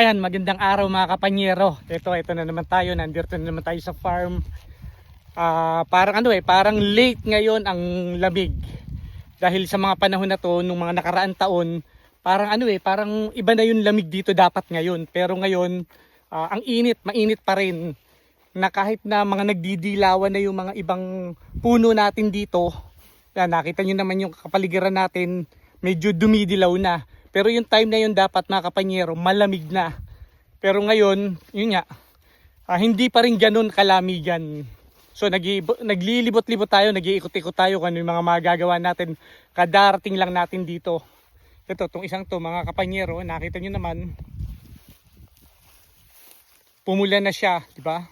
Ayan, magandang araw mga kapanyero. Ito, ito na naman tayo. Nandito na naman tayo sa farm. Ah, parang ano eh, parang late ngayon ang lamig. Dahil sa mga panahon na to, nung mga nakaraang taon, parang ano eh, parang iba na yung lamig dito dapat ngayon. Pero ngayon, ah, ang init, mainit pa rin. Na kahit na mga nagdidilawan na yung mga ibang puno natin dito, yan, nakita nyo naman yung kapaligiran natin, medyo dumidilaw na. Pero yung time na yun dapat mga kapanyero, malamig na. Pero ngayon, yun nga, ah, hindi pa rin ganun kalamigan. So nag naglilibot-libot tayo, nag-iikot-ikot tayo kung ano yung mga magagawa natin. Kadarating lang natin dito. Ito, itong isang to mga kapanyero, nakita nyo naman, pumula na siya, di ba?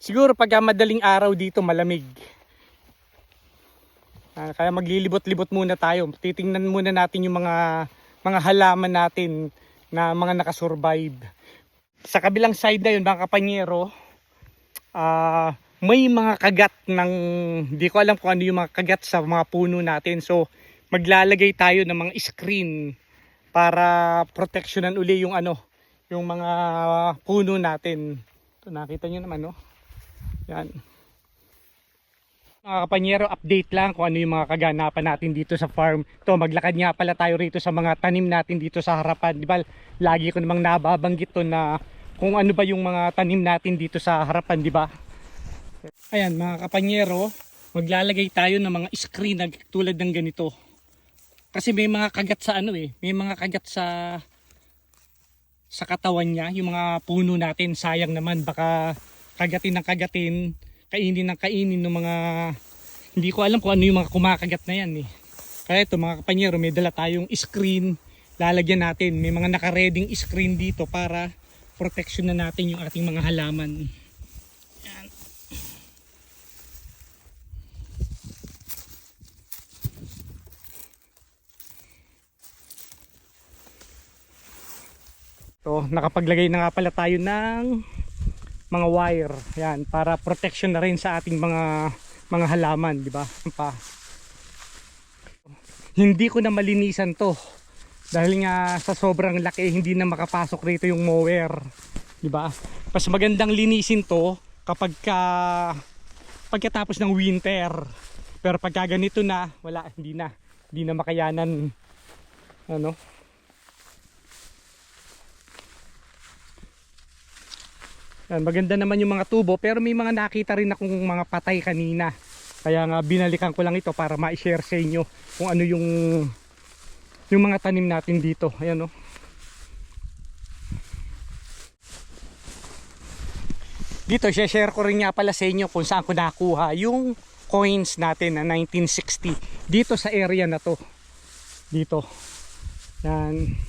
Siguro pagka madaling araw dito malamig. Ah, kaya maglilibot-libot muna tayo. Titingnan muna natin yung mga mga halaman natin na mga nakasurvive. Sa kabilang side na yun, mga kapanyero, ah, may mga kagat ng, di ko alam kung ano yung mga kagat sa mga puno natin. So, maglalagay tayo ng mga screen para protectionan uli yung ano, yung mga puno natin. Ito, nakita nyo naman, no? Yan. Mga kapanyero, update lang kung ano yung mga kaganapan natin dito sa farm. To, maglakad nga pala tayo rito sa mga tanim natin dito sa harapan. Di ba, lagi ko namang nababanggit to na kung ano ba yung mga tanim natin dito sa harapan, di ba? Ayan, mga kapanyero, maglalagay tayo ng mga screen na tulad ng ganito. Kasi may mga kagat sa ano eh, may mga kagat sa sa katawan niya, yung mga puno natin, sayang naman, baka kagatin ng kagatin, kainin ng kainin ng mga hindi ko alam kung ano yung mga kumakagat na yan eh. Kaya ito mga kapanyero, may dala tayong screen, lalagyan natin. May mga nakareding screen dito para protection na natin yung ating mga halaman. Yan. So, nakapaglagay na nga pala tayo ng mga wire yan para protection na rin sa ating mga mga halaman di ba? Pa. Hindi ko na malinisan to. Dahil nga sa sobrang laki hindi na makapasok rito yung mower di ba? Mas magandang linisin to kapag ka pagkatapos ng winter. Pero pagka ganito na wala hindi na hindi na makayanan. Ano Yan, maganda naman yung mga tubo pero may mga nakita rin akong mga patay kanina. Kaya nga binalikan ko lang ito para ma-share sa inyo kung ano yung yung mga tanim natin dito. Ayan oh. Dito, share ko rin nga pala sa inyo kung saan ko nakuha yung coins natin na 1960 dito sa area na to. Dito. Yan.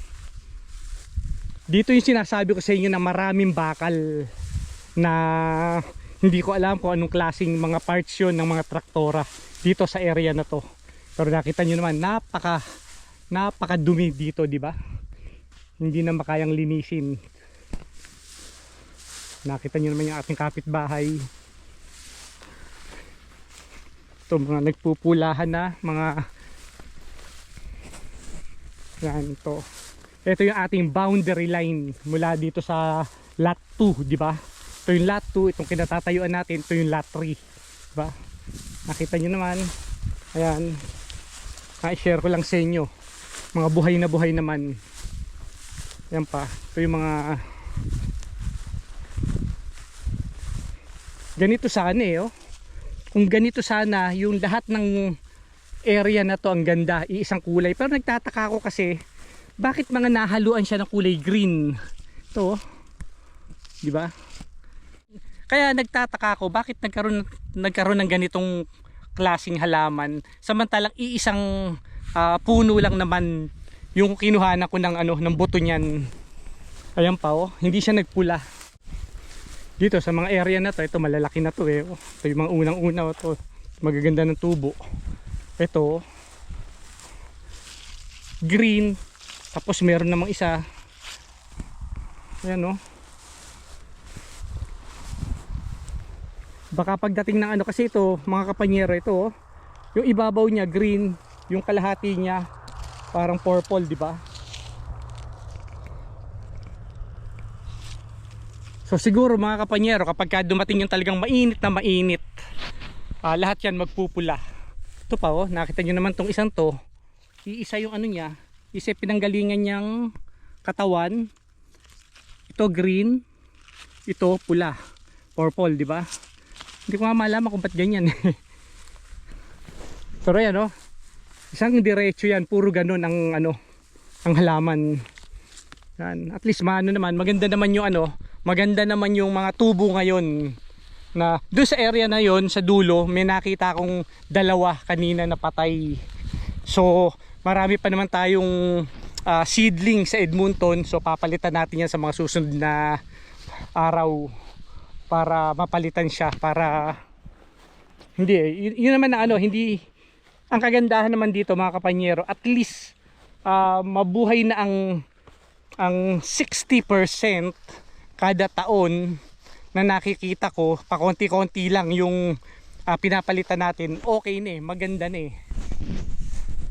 Dito yung sinasabi ko sa inyo na maraming bakal na hindi ko alam kung anong klaseng mga parts yun ng mga traktora dito sa area na to. Pero nakita nyo naman, napaka napaka dumi dito, di ba? Hindi na makayang linisin. Nakita nyo naman yung ating kapitbahay. Ito mga nagpupulahan na, mga yan to. Ito yung ating boundary line mula dito sa lot 2, di ba? Ito yung lot 2, itong kinatatayuan natin, ito yung lot 3. Diba? Nakita nyo naman. Ayan. Na-share ko lang sa inyo. Mga buhay na buhay naman. Ayan pa. Ito yung mga ganito sana eh oh. Kung ganito sana yung lahat ng area na to ang ganda, iisang kulay. Pero nagtataka ako kasi bakit mga nahaluan siya ng kulay green? Ito oh. 'Di ba? Kaya nagtataka ako bakit nagkaroon nagkaroon ng ganitong klasing halaman samantalang iisang ah, puno lang naman yung kinuhanan ko ng ano ng buto niyan. Ayan pa oh, hindi siya nagpula. Dito sa mga area na to, ito malalaki na to eh. Oh, ito yung mga unang-una oh, to. Magaganda ng tubo. Ito oh. green tapos meron namang isa. Ayan oh. baka pagdating ng ano kasi ito mga kapanyero ito oh. yung ibabaw niya green. Yung kalahati niya parang purple di ba? So siguro mga kapanyero kapag ka dumating yung talagang mainit na mainit uh, lahat yan magpupula. Ito pa oh nakita nyo naman tong isang to. Iisa yung ano niya. Isa pinanggalingan niyang katawan. Ito green. Ito pula. Purple di ba? Hindi ko nga malaman kung ba't ganyan. Pero yan oh, isang diretso yan, puro ganun ang ano, ang halaman. Yan. At least maano naman, maganda naman yung ano, maganda naman yung mga tubo ngayon na doon sa area na yon sa dulo may nakita akong dalawa kanina na patay so marami pa naman tayong ah, seedling sa Edmonton so papalitan natin yan sa mga susunod na araw para mapalitan siya para hindi yun, naman na ano hindi ang kagandahan naman dito mga kapanyero at least ah, mabuhay na ang ang 60% kada taon na nakikita ko. Pa konti-konti lang yung ah, pinapalitan natin. Okay na eh maganda na eh.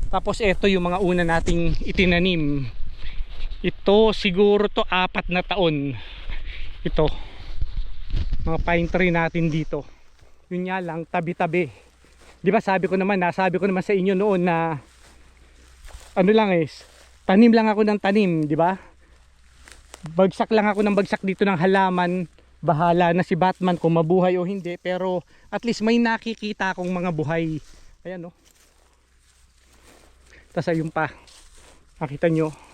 Tapos ito yung mga una nating itinanim. Ito siguro to apat na taon. Ito mga pine tree natin dito. Yun nga lang tabi-tabi. Di ba sabi ko naman nasabi ko naman sa inyo noon na ano lang eh tanim lang ako ng tanim di ba? Bagsak lang ako ng bagsak dito ng halaman. Bahala na si Batman kung mabuhay o hindi pero at least may nakikita akong mga buhay. Ayan no tas ayun pa. Nakita nyo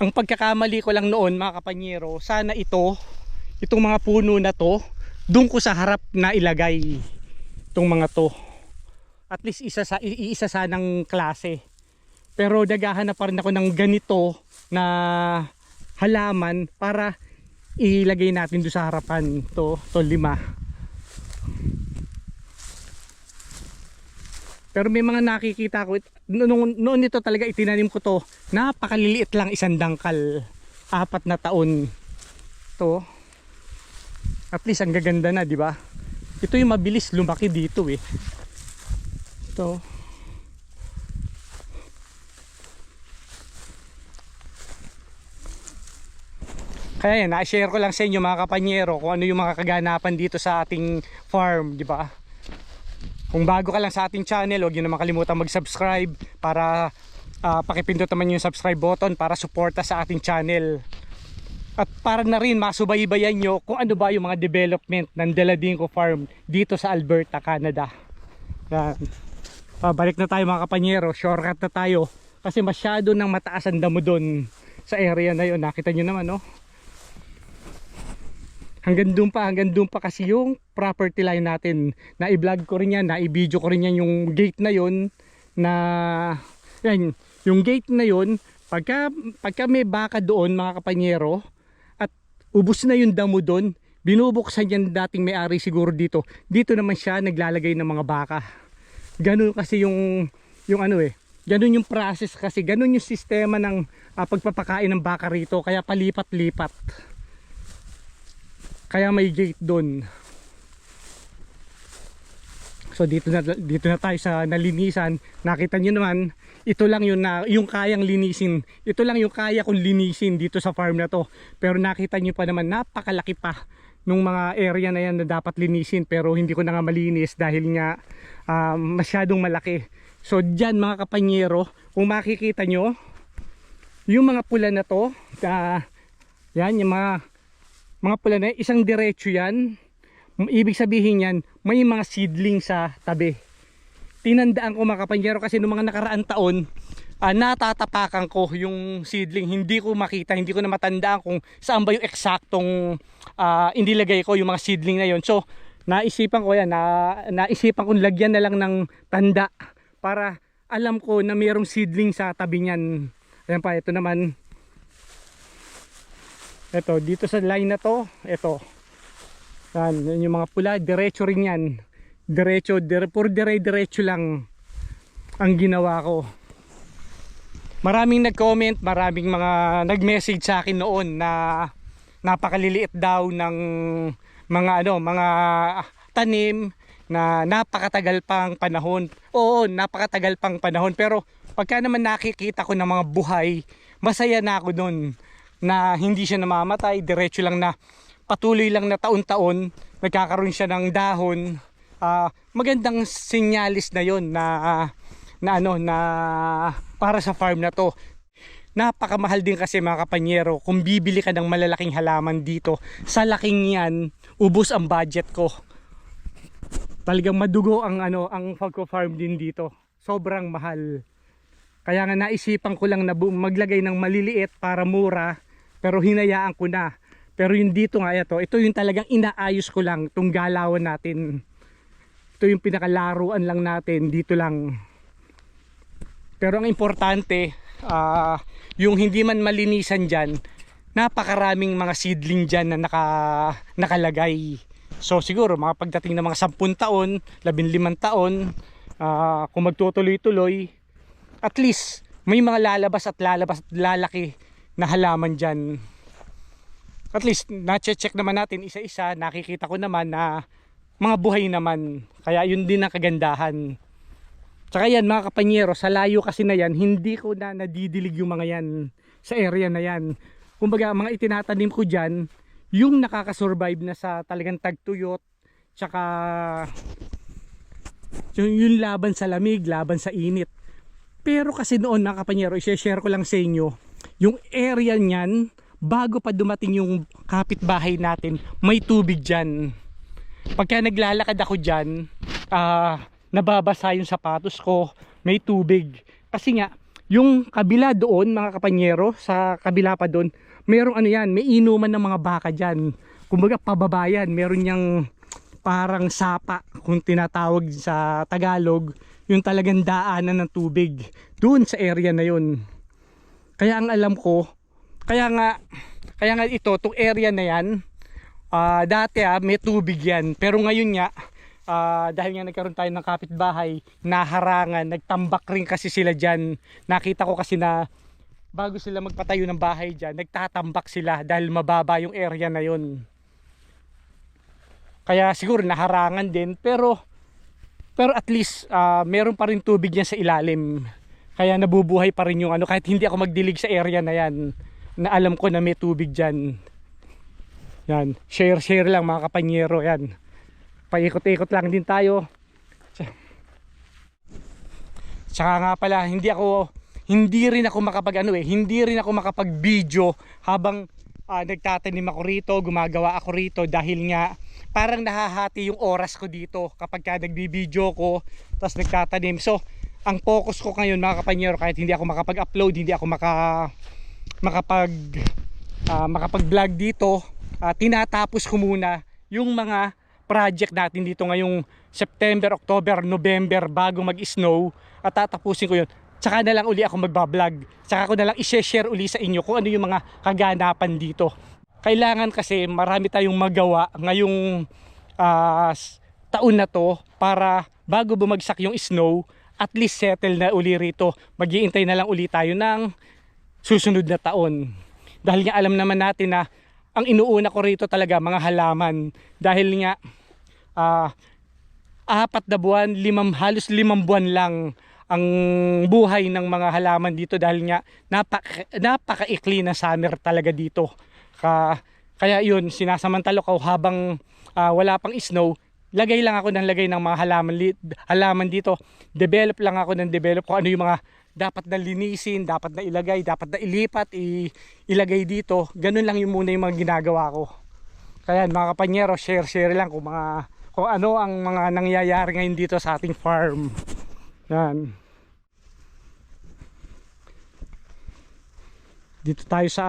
ang pagkakamali ko lang noon mga kapanyero sana ito itong mga puno na to doon ko sa harap na ilagay itong mga to. At least isa sa iisa sanang klase. Pero naghahanap pa rin ako ng ganito na halaman para ilagay natin doon sa harapan. To to lima. Pero may mga nakikita ko noon, noon ito talaga itinanim ko to. Napakaliliit lang isang dangkal. Apat na taon to. At least ang gaganda na di ba? Ito yung mabilis lumaki dito eh. Ito. Kaya yan na-share ko lang sa inyo mga kapanyero kung ano yung mga kaganapan dito sa ating farm di ba kung bago ka lang sa ating channel huwag nyo naman kalimutan mag-subscribe para ah, pakipindot naman yung subscribe button para suporta sa ating channel at para na rin masubaybayan nyo kung ano ba yung mga development ng Deladinco Farm dito sa Alberta, Canada. Yan. Ah, balik na tayo mga kapanyero, shortcut na tayo kasi masyado nang mataas ang damo doon sa area na yun. Nakita nyo naman no? Hanggang doon pa, hanggang doon pa kasi yung property line natin. Na i-vlog ko rin yan, na i-video ko rin yan yung gate na yun na yan, yung gate na yun pagka, pagka may baka doon mga kapanyero at ubos na yung damo doon binubuksan yan dating may-ari siguro dito. Dito naman siya naglalagay ng mga baka. Ganun kasi yung yung ano eh ganun yung process kasi ganun yung sistema ng ah, pagpapakain ng baka rito kaya palipat-lipat kaya may gate doon So dito na dito na tayo sa nalinisan. Nakita niyo naman, ito lang yung na, yung kayang linisin. Ito lang yung kaya kong linisin dito sa farm na to. Pero nakita niyo pa naman napakalaki pa nung mga area na yan na dapat linisin pero hindi ko na nga malinis dahil nga ah, masyadong malaki. So diyan mga kapanyero, kung makikita nyo, yung mga pula na to, ah, yan yung mga mga pula na yan, isang diretso yan. Ibig sabihin yan may mga seedling sa tabi. Tinandaan ko mga kapanyero kasi noong mga nakaraan taon ah, natatapakan ko yung seedling. Hindi ko makita hindi ko na matandaan kung saan ba yung eksaktong ah, inilagay ko yung mga seedling na yon so naisipan ko yan na, naisipan ko lagyan na lang ng tanda para alam ko na mayroong seedling sa tabi niyan. Ayan pa ito naman ito dito sa line na to ito yan, yan yung mga pula, diretso rin yan. Diretso, dire, puro dire-diretso lang ang ginawa ko. Maraming nag-comment, maraming mga nag-message sa akin noon na napakaliliit daw ng mga ano, mga tanim na napakatagal pang panahon. Oo, napakatagal pang panahon. Pero pagka naman nakikita ko ng mga buhay, masaya na ako nun na hindi siya namamatay, diretso lang na patuloy lang na taon-taon nagkakaroon siya ng dahon. Ah, magandang sinyalis na yon na na ano na para sa farm na to. Napakamahal din kasi mga kapanyero kung bibili ka ng malalaking halaman dito. Sa laking yan, ubos ang budget ko. Talagang madugo ang ano ang pagko-farm din dito. Sobrang mahal. Kaya nga naisipan ko lang na maglagay ng maliliit para mura pero hinayaan ko na. Pero yung dito nga ito, ito yung talagang inaayos ko lang tong galawan natin. Ito yung pinakalaruan lang natin dito lang. Pero ang importante, ah, yung hindi man malinisan dyan, napakaraming mga seedling dyan na naka, nakalagay. So siguro mga pagdating ng mga 10 taon, 15 taon, ah, kung magtutuloy-tuloy, at least may mga lalabas at lalabas at lalaki na halaman dyan. At least na-check naman natin isa-isa, nakikita ko naman na mga buhay naman. Kaya yun din ang kagandahan. Tsaka yan mga kapanyero, sa layo kasi na yan, hindi ko na nadidilig yung mga yan sa area na yan. Kumbaga, mga itinatanim ko dyan, yung nakakasurvive na sa talagang tagtuyot, tsaka yung, yung laban sa lamig, laban sa init. Pero kasi noon mga kapanyero, i-share ko lang sa inyo, yung area niyan, bago pa dumating yung kapitbahay natin, may tubig dyan. Pagka naglalakad ako dyan, ah, nababasa yung sapatos ko, may tubig. Kasi nga, yung kabila doon, mga kapanyero, sa kabila pa doon, merong ano yan, may inuman ng mga baka dyan. Kumbaga pababayan, meron niyang parang sapa, kung tinatawag sa Tagalog, yung talagang daanan ng tubig. Doon sa area na yun. Kaya ang alam ko, kaya nga, kaya nga ito, itong area na yan, ah, dati ah, may tubig yan. Pero ngayon nga, ah, dahil nga nagkaroon tayo ng kapitbahay, naharangan, nagtambak rin kasi sila dyan. Nakita ko kasi na bago sila magpatayo ng bahay dyan, nagtatambak sila dahil mababa yung area na yun. Kaya siguro naharangan din, pero pero at least ah, meron pa rin tubig yan sa ilalim. Kaya nabubuhay pa rin yung ano, kahit hindi ako magdilig sa area na yan, na alam ko na may tubig dyan. Yan, share-share lang mga kapanyero yan. Paikot-ikot lang din tayo. Tsa- Tsaka nga pala, hindi ako, hindi rin ako makapag ano eh, hindi rin ako makapag-video habang ah, nagtatanim ako rito, gumagawa ako rito dahil nga parang nahahati yung oras ko dito kapag ka nagbibideo ko tapos nagtatanim. So, ang focus ko ngayon mga kapanyero kahit hindi ako makapag-upload, hindi ako maka makapag ah, makapag-vlog dito, ah, tinatapos ko muna yung mga project natin dito ngayong September, October, November bago mag-snow at tatapusin ko yun. Tsaka na lang uli ako magbablog. Tsaka ko na lang i-share uli sa inyo kung ano yung mga kaganapan dito. Kailangan kasi marami tayong magawa ngayong s- taon na to para bago bumagsak yung snow, at least settle na uli rito. Maghihintay na lang uli tayo ng susunod na taon. Dahil nga alam naman natin na ang inuuna ko rito talaga mga halaman. Dahil nga ah, apat na buwan, limang, halos limang buwan lang ang buhay ng mga halaman dito dahil nga napaka, napakaikli na summer talaga dito. Ka, kaya yun, sinasamantalo ko habang ah, wala pang snow, lagay lang ako ng lagay ng mga halaman, halaman dito. Develop lang ako ng develop kung ano yung mga dapat na linisin, dapat na ilagay, dapat na ilipat, i- ilagay dito. Ganun lang yung muna yung mga ginagawa ko. Kaya mga kapanyero, share-share lang kung mga kung ano ang mga nangyayari ngayon dito sa ating farm. Yan. Dito tayo sa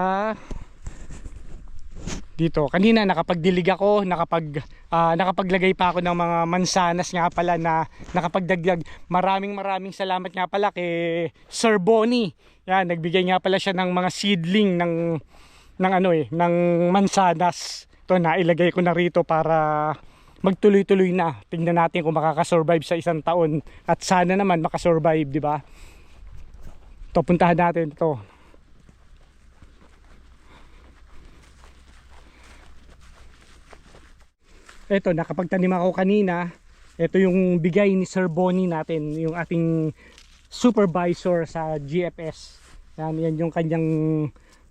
dito. Kanina nakapagdilig ako, nakapag ah, nakapaglagay pa ako ng mga mansanas nga pala na nakapagdagdag. Maraming maraming salamat nga pala kay Sir Bonnie. Yan, nagbigay nga pala siya ng mga seedling ng ng ano eh, ng mansanas. Ito na ilagay ko na rito para magtuloy-tuloy na. Tingnan natin kung makakasurvive sa isang taon at sana naman makasurvive, di ba? Ito puntahan natin ito. Ito, nakapagtanim ako kanina. Ito yung bigay ni Sir Bonnie natin, yung ating supervisor sa GFS. Yan, yan yung kanyang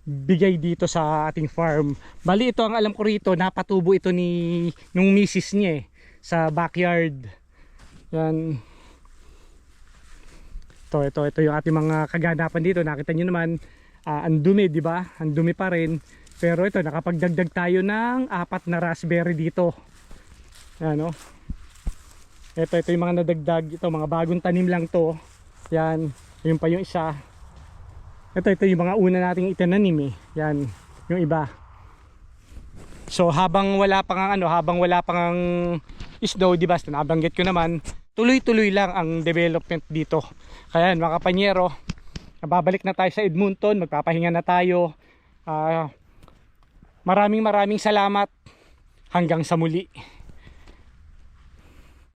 bigay dito sa ating farm. Bali ito ang alam ko rito, napatubo ito ni nung misis niya eh, sa backyard. Yan. Ito, ito, ito yung ating mga kaganapan dito. Nakita nyo naman, ah, ang dumi, di ba? Ang dumi pa rin. Pero ito, nakapagdagdag tayo ng apat na raspberry dito. Yan, oh. Ito, ito yung mga nadagdag. Ito, mga bagong tanim lang to. Yan. Yun pa yung isa. Ito, ito yung mga una nating itinanim eh. Yan. Yung iba. So, habang wala pang ang ano, habang wala pang ang snow, di ba? Nabanggit ko naman, tuloy-tuloy lang ang development dito. Kaya yan, mga kapanyero, babalik na tayo sa Edmonton, magpapahinga na tayo. Ah, maraming maraming salamat. Hanggang sa muli.